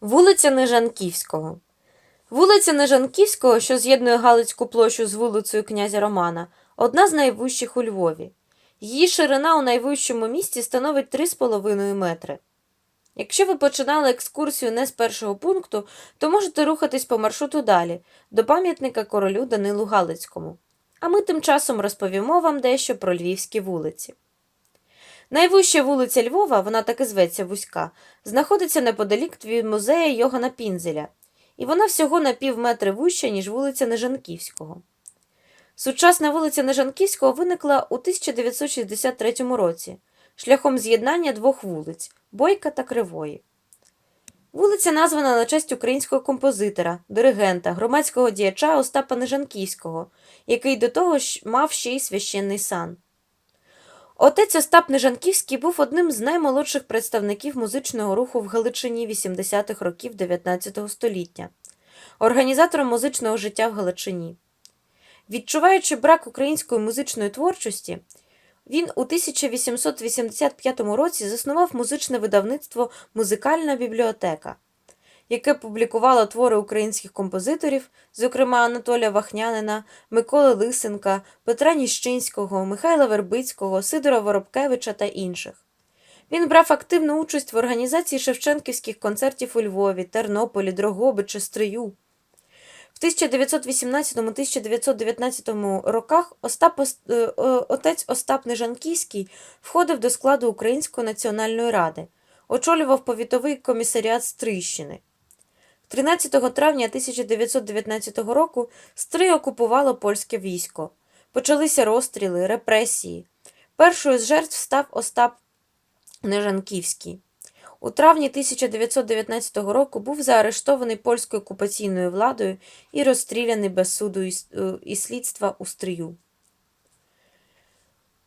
Вулиця Нежанківського. Вулиця Нежанківського, що з'єднує Галицьку площу з вулицею князя Романа, одна з найвищих у Львові. Її ширина у найвищому місті становить 3,5 метри. Якщо ви починали екскурсію не з першого пункту, то можете рухатись по маршруту далі, до пам'ятника королю Данилу Галицькому. А ми тим часом розповімо вам дещо про львівські вулиці. Найвища вулиця Львова, вона так і зветься Вузька, знаходиться неподалік від музею Йогана Пінзеля, і вона всього на пів метри вища, ніж вулиця Нежанківського. Сучасна вулиця Нежанківського виникла у 1963 році шляхом з'єднання двох вулиць Бойка та Кривої. Вулиця названа на честь українського композитора, диригента, громадського діяча Остапа Нежанківського, який до того ж мав ще й священний сан. Отець Остап Нежанківський був одним з наймолодших представників музичного руху в Галичині 80-х років 19 століття, організатором музичного життя в Галичині. Відчуваючи брак української музичної творчості, він у 1885 році заснував музичне видавництво Музикальна бібліотека, яке публікувало твори українських композиторів, зокрема Анатолія Вахнянина, Миколи Лисенка, Петра Ніщинського, Михайла Вербицького, Сидора Воробкевича та інших. Він брав активну участь в організації шевченківських концертів у Львові, Тернополі, Дрогобичі, Стрию. В 1918-1919 роках Остап, Ос- е, отець Остап Нежанківський входив до складу Української національної ради, очолював повітовий комісаріат Стрийщини. 13 травня 1919 року Стрий окупувало польське військо. Почалися розстріли, репресії. Першою з жертв став Остап Нежанківський. У травні 1919 року був заарештований польською окупаційною владою і розстріляний без суду е, і слідства у Стрию.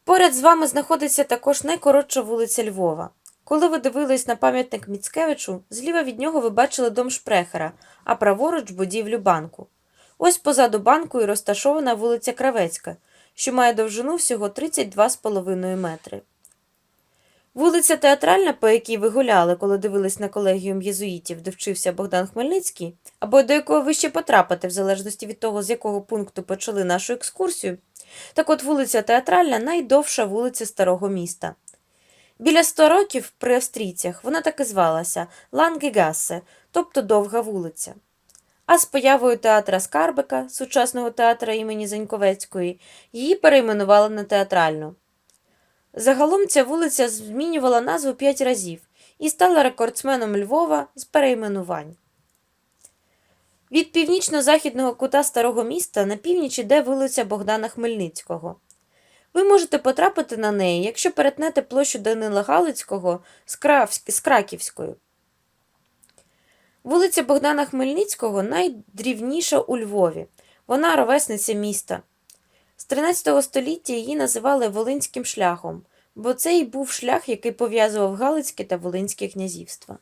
Поряд з вами знаходиться також найкоротша вулиця Львова. Коли ви дивились на пам'ятник Міцкевичу, зліва від нього ви бачили дом Шпрехера, а праворуч будівлю банку. Ось позаду банку і розташована вулиця Кравецька, що має довжину всього 32,5 метри. Вулиця Театральна, по якій ви гуляли, коли дивились на колегіум єзуїтів, де вчився Богдан Хмельницький, або до якого ви ще потрапите, в залежності від того, з якого пункту почали нашу екскурсію, так от вулиця Театральна найдовша вулиця Старого міста. Біля 100 років при австрійцях вона так і звалася Лангегасе, тобто довга вулиця. А з появою театра Скарбика, сучасного театра імені Заньковецької, її перейменували на театральну. Загалом ця вулиця змінювала назву п'ять разів і стала рекордсменом Львова з перейменувань. Від північно-західного кута старого міста на північ іде вулиця Богдана Хмельницького. Ви можете потрапити на неї, якщо перетнете площу Данила Галицького з, Кравсь- з Краківською. Вулиця Богдана Хмельницького найдрівніша у Львові. Вона ровесниця міста. З 13 століття її називали Волинським шляхом, бо це й був шлях, який пов'язував Галицьке та Волинське князівства.